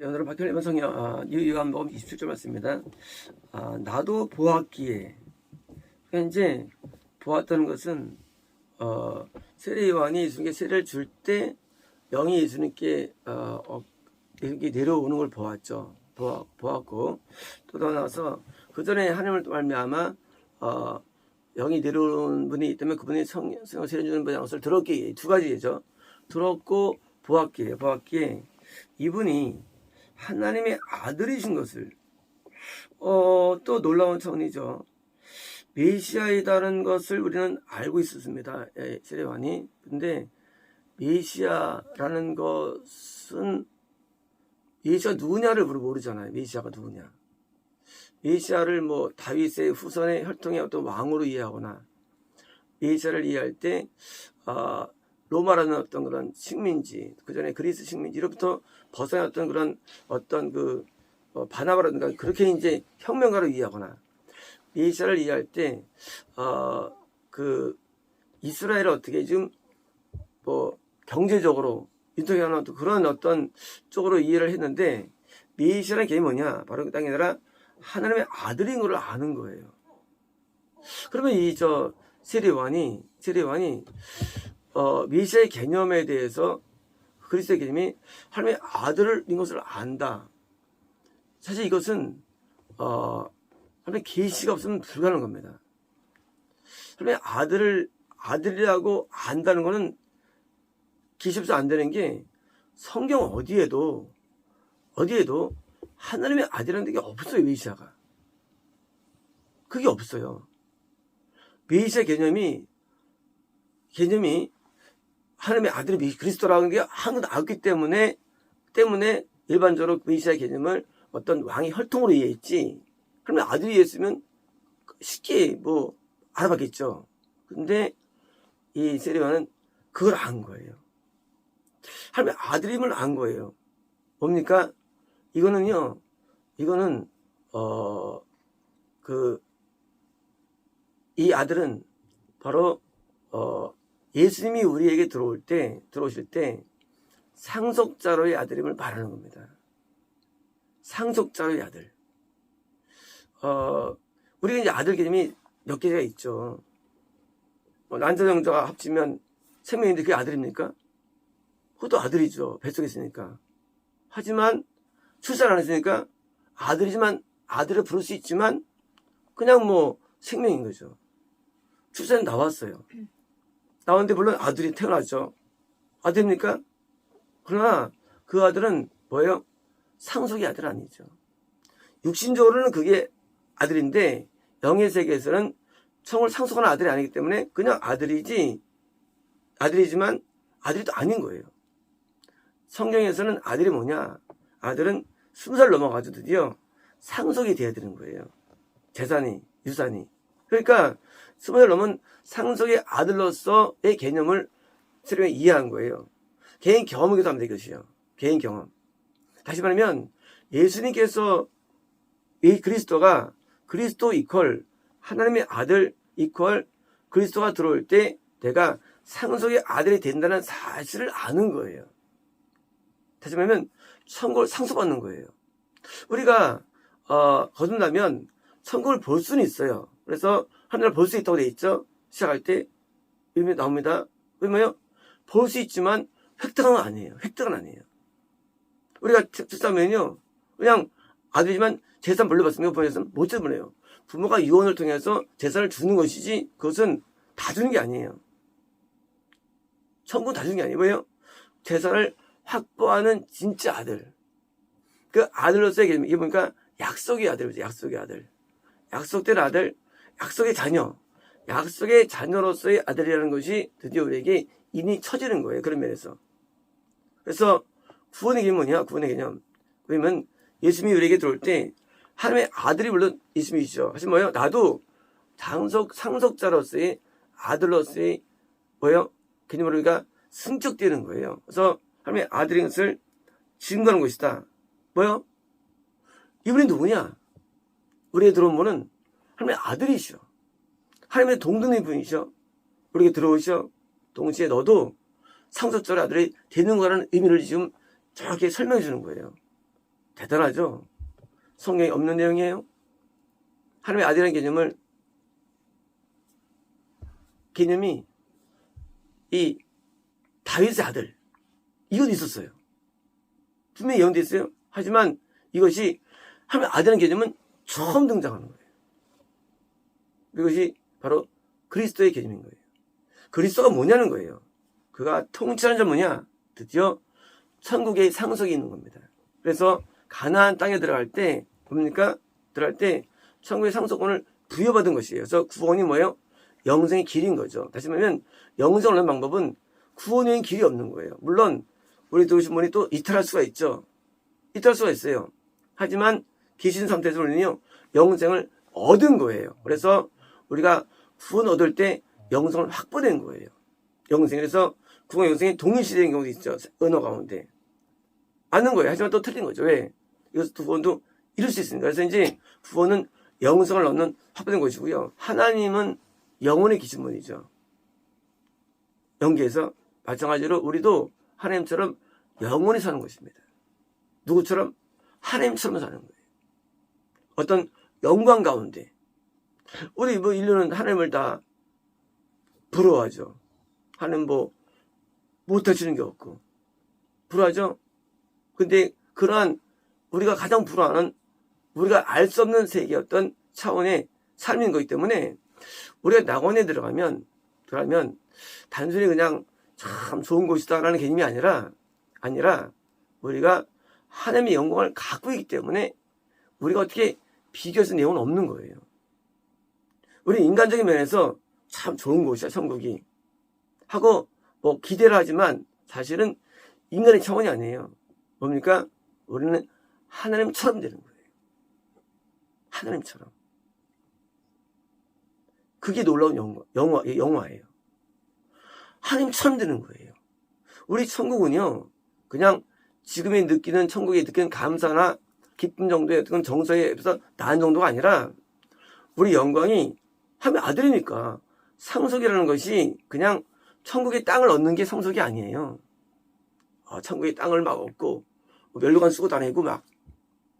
네, 오늘은 박현일 성경 아, 유요한복음 27절 말씀입니다. 아, 나도 보았기에 그러니까 이제 보았다는 것은 어, 세례 요한이 예수님께 세례를 줄 때 영이 예수님께 어, 어, 내려오는 걸 보았죠. 보아, 보았고 또 나서 그 전에 하나님을 말미암아 어, 영이 내려오는 분이 있다면 그분이 성, 성 세례 주는 분의 것을 들었기에 두 가지죠. 들었고 보았기에 보았기에 이분이 하나님의 아들이신 것을 어, 또 놀라운 차원이죠. 메시아이다는 것을 우리는 알고 있었습니다. 예, 세례관이. 근데 메시아라는 것은 메시아 누구냐를 모르잖아요. 메시아가 누구냐. 메시아를 뭐 다윗의 후손의 혈통의 어떤 왕으로 이해하거나 메시아를 이해할 때 아, 로마라는 어떤 그런 식민지, 그 전에 그리스 식민지로부터 벗어났던 그런 어떤 그 어, 바나바라든가 그렇게 이제 혁명가로 이해하거나 메시아를 이해할 때, 어, 그 이스라엘을 어떻게 좀뭐 경제적으로 유통하는 그런 어떤 쪽으로 이해를 했는데 메시아라는 게 뭐냐? 바로 그 땅에 아니라 하나님의 아들인 걸 아는 거예요. 그러면 이 저 세례관이 세례관이 어, 메시아의 개념에 대해서 그리스도의 개념이 하나님의 아들인 것을 안다. 사실 이것은 어, 하나님의 계시가 없으면 불가능한 겁니다. 하나님의 아들을 아들이라고 안다는 것은 계시 없어 안 되는 게 성경 어디에도 어디에도 하나님의 아들이라는 게 없어요 메시아가. 그게 없어요. 메시아 개념이 개념이 하나님의 아들이 그리스도라는 게 한도 나왔기 때문에 때문에 일반적으로 메시아 개념을 어떤 왕이 혈통으로 이해했지. 그러면 아들이 이해했으면 쉽게 뭐 알아봤겠죠. 근데 이 세리와는 그걸 안 거예요. 하나님의 아들임을 안 거예요. 뭡니까? 이거는요. 이거는 어 그 이 아들은 바로 어 예수님이 우리에게 들어올 때, 들어오실 때 상속자로의 아들임을 말하는 겁니다. 상속자로의 아들. 어, 우리가 이제 아들 개념이 몇 개가 있죠. 뭐 난자 정자가 합치면 생명인데 그게 아들입니까? 그것도 아들이죠. 뱃속에 있으니까. 하지만 출산 안 했으니까 아들이지만 아들을 부를 수 있지만 그냥 뭐 생명인 거죠. 출산 나왔어요. 나왔는데 물론 아들이 태어났죠. 아들입니까? 그러나 그 아들은 뭐예요? 상속의 아들 아니죠. 육신적으로는 그게 아들인데 영의 세계에서는 성을 상속하는 아들이 아니기 때문에 그냥 아들이지 아들이지만 아들이 또 아닌 거예요. 성경에서는 아들이 뭐냐? 아들은 스무 살 넘어가지고 드디어 상속이 돼야 되는 거예요. 재산이, 유산이. 그러니까 스무 살 넘은 상속의 아들로서의 개념을 세례가 이해한 거예요. 개인 경험이기도 합니다, 이것이요. 개인 경험. 다시 말하면 예수님께서 이 그리스도가 그리스도 이퀄 하나님의 아들 이퀄 그리스도가 들어올 때 내가 상속의 아들이 된다는 사실을 아는 거예요. 다시 말하면 선거를 상속받는 거예요. 우리가 어, 거듭나면 선거를 볼 수는 있어요. 그래서 하늘을 볼 수 있다고 돼 있죠. 시작할 때 이름이 나옵니다. 왜냐면 볼수 있지만 획득은 아니에요. 획득은 아니에요. 우리가 출산하면요. 그냥 아들이지만 재산 물려받습니까? 부모에서는 못 주문해요. 부모가 이혼을 통해서 재산을 주는 것이지 그것은 다 주는 게 아니에요. 천국 다 주는 게 아니에요. 왜요? 재산을 확보하는 진짜 아들. 그 아들로서의 개념, 이게 보니까 약속의 아들이죠. 약속의 아들. 약속된 아들, 약속의 자녀. 약속의 자녀로서의 아들이라는 것이 드디어 우리에게 인이 쳐지는 거예요. 그런 면에서. 그래서 구원의 개념 뭐냐? 구원의 개념. 그러면 예수님이 우리에게 들어올 때 하나님의 아들이 물론 예수님이시죠. 하지만 뭐예요? 나도 상속, 상속자로서의 아들로서의 뭐예요? 개념으로 우리가 승격되는 거예요. 그래서 하나님의 아들인 것을 증거하는 것이다. 뭐요? 이분이 누구냐? 우리에 들어온 분은 하나님의 아들이시오. 하나님의 동등의 분이셔. 우리에게 들어오셔. 동시에 너도 상속자의 아들이 되는 거라는 의미를 지금 저렇게 설명해 주는 거예요. 대단하죠. 성경에 없는 내용이에요. 하나님의 아들이라는 개념을 개념이 이 다윗의 아들 이건 있었어요. 분명히 예언돼 있어요. 하지만 이것이 하나님의 아들이라는 개념은 처음 등장하는 거예요. 이것이 바로 그리스도의 개념인 거예요. 그리스도가 뭐냐는 거예요. 그가 통치하는 자 뭐냐? 드디어 천국의 상속이 있는 겁니다. 그래서 가나안 땅에 들어갈 때 뭡니까? 들어갈 때 천국의 상속권을 부여받은 것이에요. 그래서 구원이 뭐예요? 영생의 길인 거죠. 다시 말하면 영생을 얻는 방법은 구원 외엔 길이 없는 거예요. 물론 우리 들어오신 분이 또 이탈할 수가 있죠. 이탈할 수가 있어요. 하지만 귀신 상태에서 우리는요 영생을 얻은 거예요. 그래서 우리가 구원 얻을 때 영성을 확보된 거예요. 영생. 그래서 구원 영생이 동일시되는 경우도 있죠. 언어 가운데. 아는 거예요. 하지만 또 틀린 거죠. 왜? 이것도 구원도 이룰 수 있으니까. 그래서 이제 구원은 영성을 얻는 확보된 것이고요. 하나님은 영혼의 기준문이죠. 연계해서 마찬가지로 우리도 하나님처럼 영원히 사는 것입니다. 누구처럼? 하나님처럼 사는 거예요. 어떤 영광 가운데. 우리 뭐 인류는 하나님을 다 부러워하죠. 하나님 뭐 못하시는 게 없고. 부러워하죠? 근데 그러한 우리가 가장 불안한 우리가 알 수 없는 세계 어떤 차원의 삶인 거기 때문에 우리가 낙원에 들어가면 들어가면 단순히 그냥 참 좋은 곳이다라는 개념이 아니라 아니라 우리가 하나님의 영광을 갖고 있기 때문에 우리가 어떻게 비교해서 내용은 없는 거예요. 우리 인간적인 면에서 참 좋은 곳이야 천국이 하고 뭐 기대를 하지만 사실은 인간의 차원이 아니에요. 뭡니까? 우리는 하나님처럼 되는 거예요. 하나님처럼. 그게 놀라운 영화, 영화, 영화예요. 하나님처럼 되는 거예요. 우리 천국은요, 그냥 지금에 느끼는 천국에 느끼는 감사나 기쁨 정도의 어떤 정서에 비해서 나은 정도가 아니라 우리 영광이 하나님의 아들이니까 상속이라는 것이 그냥 천국의 땅을 얻는 게 상속이 아니에요. 어, 천국의 땅을 막 얻고 뭐 멸류관 쓰고 다니고 막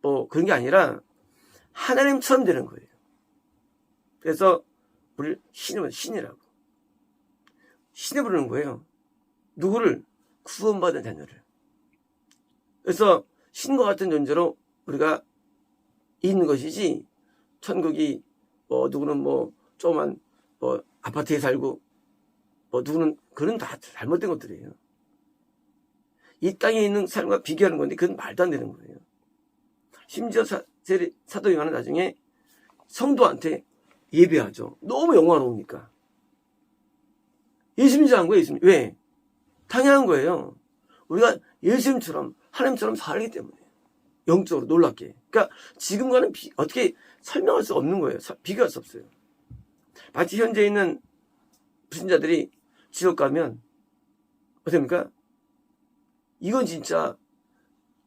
뭐 그런 게 아니라 하나님처럼 되는 거예요. 그래서 우리를 신이면 신이라고 신이 부르는 거예요. 누구를 구원받은 자녀를. 그래서 신과 같은 존재로 우리가 있는 것이지 천국이 뭐 누구는 뭐 조그만 뭐 아파트에 살고 뭐 누구는 그런 다 잘못된 것들이에요. 이 땅에 있는 삶과 비교하는 건데 그건 말도 안 되는 거예요. 심지어 사, 사도 요한은 나중에 성도한테 예배하죠. 너무 영화로우니까. 예수님 잘한 거예요, 예수님. 왜? 당연한 거예요. 우리가 예수님처럼, 하나님처럼 살기 때문에. 영적으로 놀랍게. 그러니까 지금과는 비, 어떻게 설명할 수 없는 거예요. 사, 비교할 수 없어요. 마치 현재 있는 불신자들이 지옥 가면, 어떻습니까? 이건 진짜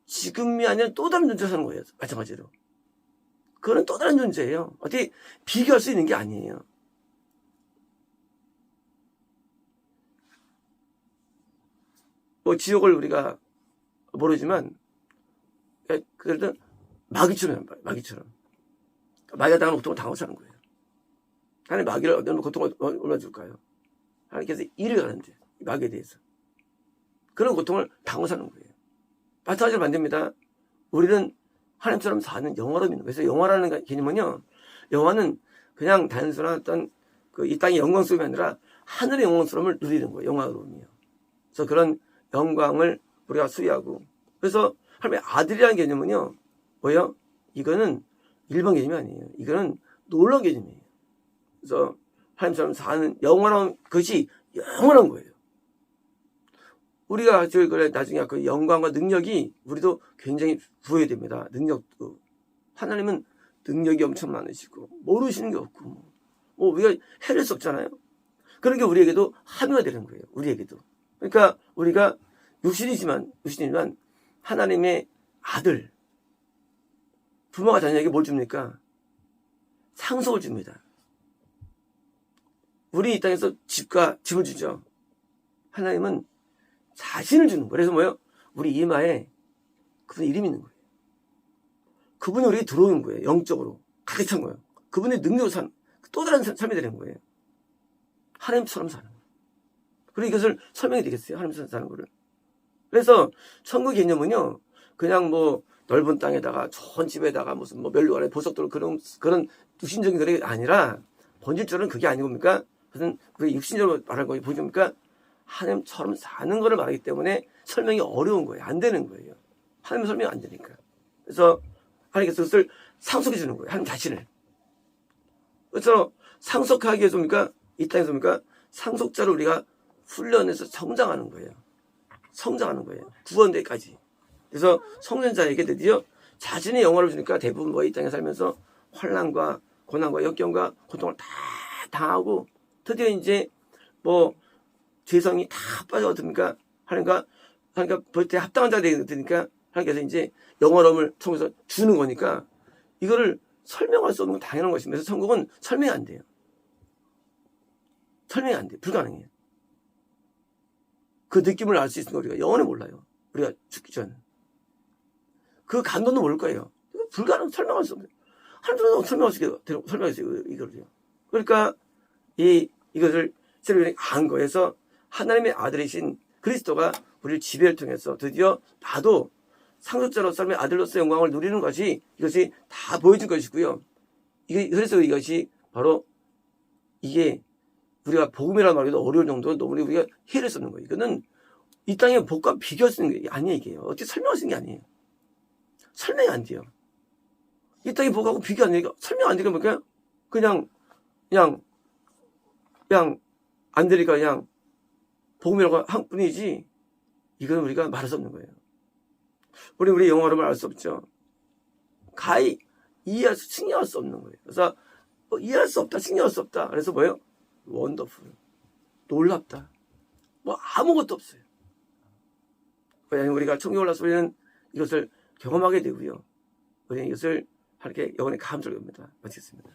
지금이 아니라 또 다른 존재 사는 거예요. 마찬가지로. 그거는 또 다른 존재예요. 어떻게 비교할 수 있는 게 아니에요. 뭐 지옥을 우리가 모르지만 그들은 마귀처럼 마귀처럼 마귀가 당하는 고통을 당하고 사는 거예요. 하나님 마귀를 어떤 고통을 얼마 줄까요? 하나님께서 일을 가는데 마귀에 대해서 그런 고통을 당하고 사는 거예요. 마찬가지로 만듭니다. 우리는 하나님처럼 사는 영화로 믿는 거예요. 그래서 영화라는 개념은요, 영화는 그냥 단순한 어떤 그 이 땅의 영광스러움이 아니라 하늘의 영광스러움을 누리는 거예요. 영화로움이요. 그래서 그런 영광을 우리가 수리하고 그래서 하나님의 아들이라는 개념은요, 뭐예요? 이거는 일반 개념이 아니에요. 이거는 놀라운 개념이에요. 그래서 하나님처럼 사는 영원한 것이 영원한 거예요. 우리가 저희 그래 나중에 그 영광과 능력이 우리도 굉장히 부여됩니다. 능력도 하나님은 능력이 엄청 많으시고 모르시는 게 없고 뭐 우리가 해낼 수 없잖아요. 그런 게 우리에게도 함유가 되는 거예요. 우리에게도. 그러니까 우리가 육신이지만 육신이지만 하나님의 아들 부모가 자녀에게 뭘 줍니까? 상속을 줍니다. 우리 이 땅에서 집과 집을 주죠. 하나님은 자신을 주는 거예요. 그래서 뭐요? 우리 이마에 그분 이름이 있는 거예요. 그분이 우리에게 들어오는 거예요. 영적으로. 가득 찬 거예요. 그분의 능력으로 산, 또 다른 삶- 삶이 되는 거예요. 하나님처럼 사는 거예요. 그리고 이것을 설명이 되겠어요. 하나님처럼 사는 거를. 그래서 천국 개념은요, 그냥 뭐 넓은 땅에다가 좋은 집에다가 무슨 뭐 아래 보석들 그런, 그런 육신적인 그게 아니라 본질적으로는 그게 아니고 뭡니까? 그것은 그 육신적으로 말하는 거예요. 보십니까? 하나님처럼 사는 거를 말하기 때문에 설명이 어려운 거예요. 안 되는 거예요. 하나님 설명이 안 되니까. 그래서 하나님께서 그것을 상속해 주는 거예요. 하나님 자신을. 그래서 상속하기 위해서 뭡니까? 이 땅에서 뭡니까? 상속자를 우리가 훈련해서 성장하는 거예요. 성장하는 거예요. 구원대까지. 그래서 성전자에게 드디어 자신의 영화를 주니까 대부분 뭐 이 땅에 살면서 환란과 고난과 역경과 고통을 다 당하고 드디어 이제 뭐 죄성이 다 빠져듭니까? 하니까 하니까 볼때 합당한 자가 되니까 하나님께서 이제 영원함을 통해서 주는 거니까 이거를 설명할 수 없는 건 당연한 것입니다. 그래서 천국은 설명이 안 돼요. 설명이 안 돼요. 불가능해요. 그 느낌을 알 수 있는 거 우리가 영원히 몰라요. 우리가 죽기 전. 그 감동도 모를 거예요. 이거 불가능, 설명할 수 없어요. 하나님도 설명할 수 있게, 설명할 수 있어요. 이거를요. 그러니까, 이, 이것을 세례요한이 안 거에서 하나님의 아들이신 그리스도가 우리를 지배를 통해서 드디어 나도 상속자로 삶의 아들로서 영광을 누리는 것이 이것이 다 보여준 것이고요. 이게, 그래서 이것이 바로 이게 우리가 복음이라는 말도 어려울 정도로 너무 우리가 해를 쓰는 거예요. 이거는 이 땅의 복과 비교할 수 있는 게 아니에요, 이게요. 어떻게 설명할 수 있는 게 아니에요. 설명이 안 돼요. 이 땅의 복하고 비교 안 되니까 설명 안 되니까 뭐냐? 그냥, 그냥, 그냥 안 되니까 그냥 복음이라고 한 뿐이지 이거는 우리가 말할 수 없는 거예요. 우리 우리 영어로 말할 수 없죠. 가히 이해할 수, 승리할 수 없는 거예요. 그래서 뭐 이해할 수 없다, 승리할 수 없다. 그래서 뭐예요? 원더풀. 놀랍다. 뭐 아무것도 없어요. 왜냐하면 우리가 천국에 올라서 우리는 이것을 경험하게 되고요. 우리는 이것을 이렇게 영혼의 감정을 옵니다. 마치겠습니다.